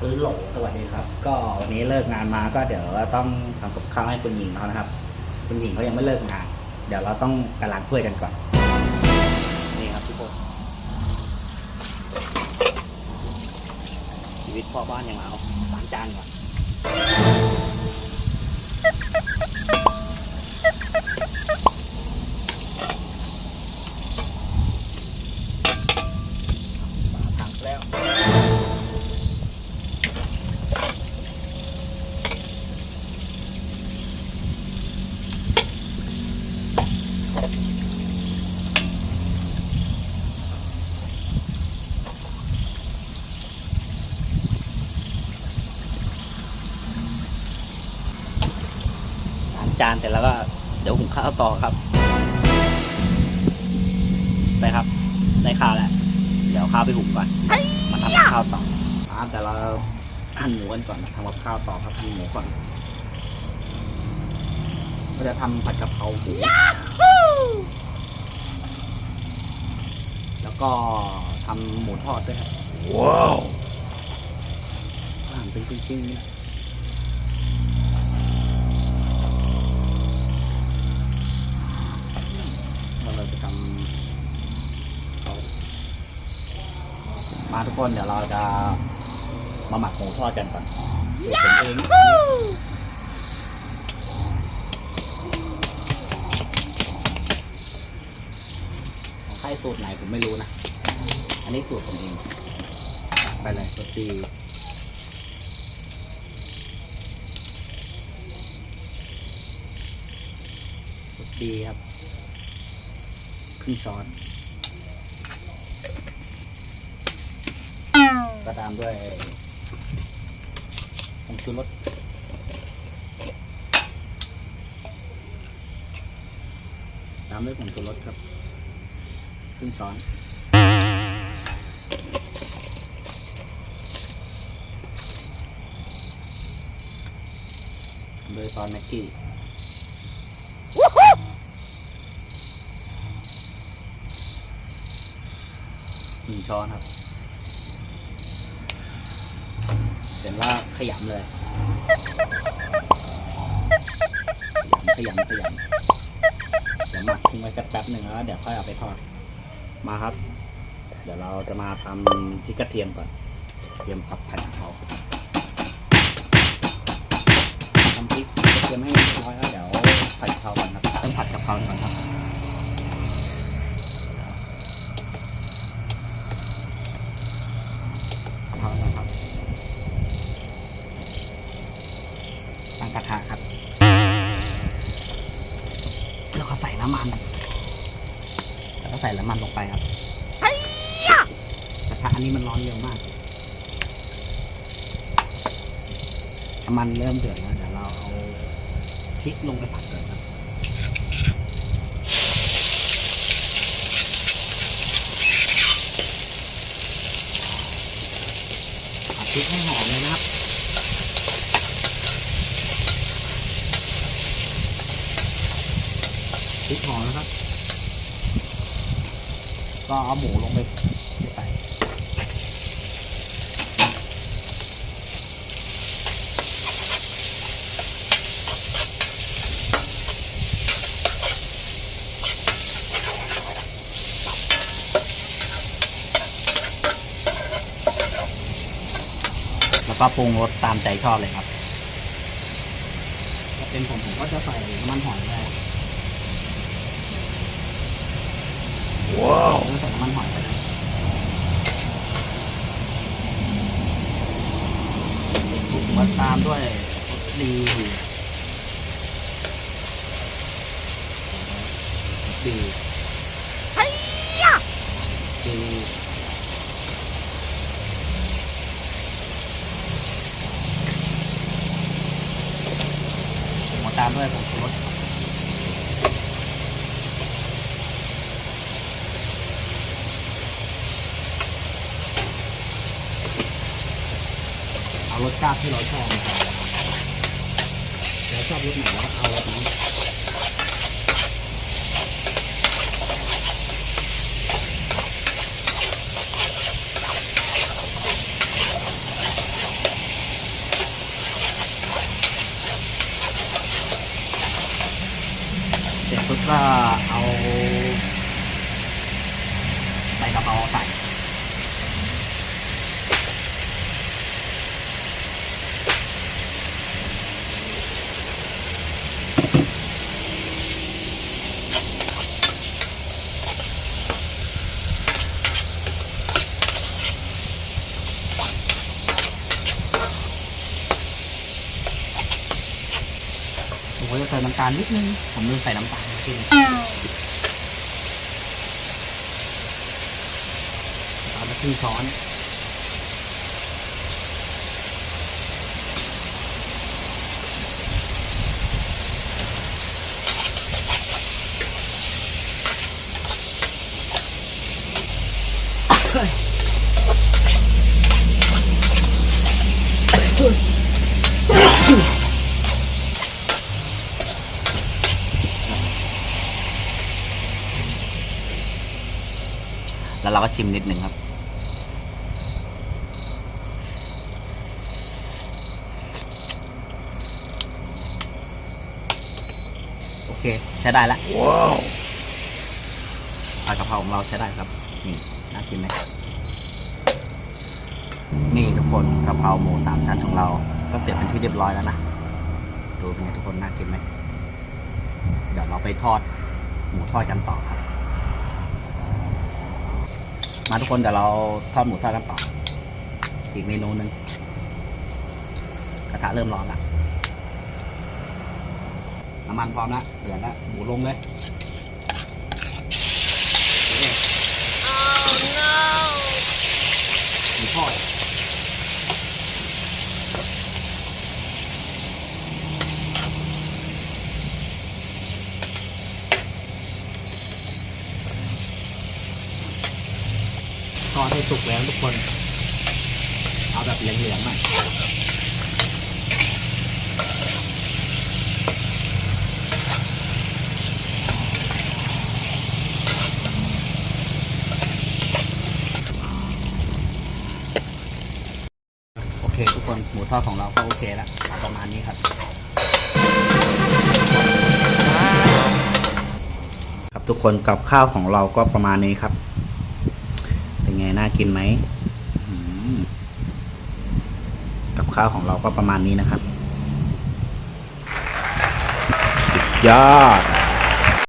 ปื้นโหลสวัสดีครับ ก็วันนี้เลิกงานมาก็เดี๋ยวเราต้องทำกับข้าวให้คุณหญิงเขานะครับ คุณหญิงเขายังไม่เลิกงาน เดี๋ยวเราต้องไปล้างถ้วยกันก่อน นี่ครับทุกคน ชีวิตพ่อบ้านยังเอาล้างจานก่อน ฝาถังแล้ว ล้าง จานเสร็จแล้วก็เดี๋ยวหุงข้าวต่อครับไปครับได้ข้าวแล้วเดี๋ยวข้าวไปหุงก่อนมาทำกับข้าวต่ออ่าแต่เราหั่นหมูกันก่อนทำกับข้าวต่อครับหั่นหมูก่อนเราจะทำผัดกะเพราหมูแล้วก็ทำหมูทอดด้วยครับว้าวหั่นเป็นชิ้นๆเนี่ยเรา จะทำเอามาทุกคนเดี๋ยวเราจะมาหมักหมูทอดกันก่อนสูตรผมเองของใครสูตรไหนผมไม่รู้นะ อันนี้สูตรผมเอง ไปเลยรสดีรสดีครับค รึ่งช้อนก็ตามด้วยผงชูรสตามด้วยผงชูรสครับครึ่งช้อนด้วยซอสแม็กกี้หนึ่ง ช้อนครับ เสร็จแล้วขยำเลย ขยำขยำขยำเดี๋ยวหมักทิ้งไว้สักแป๊บหนึ่งแล้วเดี๋ยวค่อยเอาไปทอด มาครับ เดี๋ยวเราจะมาทำพริกกระเทียมก่อนเตรียมกับผัดกะเพราทำพริกกระเทียมให้เรียบร้อยแล้วเดี๋ยวผัดกะเพราก่อนครับต้องผัดกะเพราก่อนครับ กะเพรานะครับตั้งกระทะครับ แล้วก็ใส่น้ำมัน แล้วก็ใส่น้ำมันลงไปครับกระทะอันนี้มันร้อนเร็วมากน้ำมันเริ่มเดือดแล้วเดี๋ยวเราเอาพริกลงไปผัดก่อนครับ ผัด พริกให้หอมเลยนะครับพริกหอมนะครับ ก็เอาหมูลงไป ก็ปรุงรสตามใจชอบเลยครับถ้าเป็นผมผมก็จะใส่น้ำมันหอยเลยว้าวใส่น้ำมันหอยไปเลยมาตามด้วยรสดีรสดีดีมาตาม ด้วยผงชูรสเอารสชาติที่เราชอบมาใส่เราชอบรสไหนเราก็เอารสนั้น ปุ๊บ ก็เอาใส่กระเพราใส่ผมก็จะใส่น้ำตาลนิดนึง ผมลืมใส่น้ำตาล เมื่อกี้น้ำตาลไปครึ่งช้อน แล้วเราก็ชิมนิดหนึ่งครับ โอเค ใช้ได้แล้วว้าวผัดกะเพราของเราใช้ได้ครับ นี่น่ากินไหมนี่ทุกคนกะเพราหมูสามชั้นของเรา ก็เสร็จเป็นที่เรียบร้อยแล้วนะ ดูเป็นไงทุกคนน่ากินไหมเดี๋ยวเราไปทอดหมูทอดกันต่อครับ มาทุกคนเดี๋ยวเราทอดหมูทอดกันต่าอีกเมนูหนึ่งกระทะเริ่มร้อนละน้ำมันพร้อมละเดือดละหมูลงเลยหมูทอด ทอดให้สุกแล้วทุกคน เอาแบบเหลืองๆหน่อยโอเคทุกคนหมูทอดของเราก็โอเคแล้วประมาณนี้ครับครับทุกคนกับข้าวของเราก็ประมาณนี้ครับ ไงน่ากินไหมมกับข้าวของเราก็ประมาณนี้นะครับสุดยอด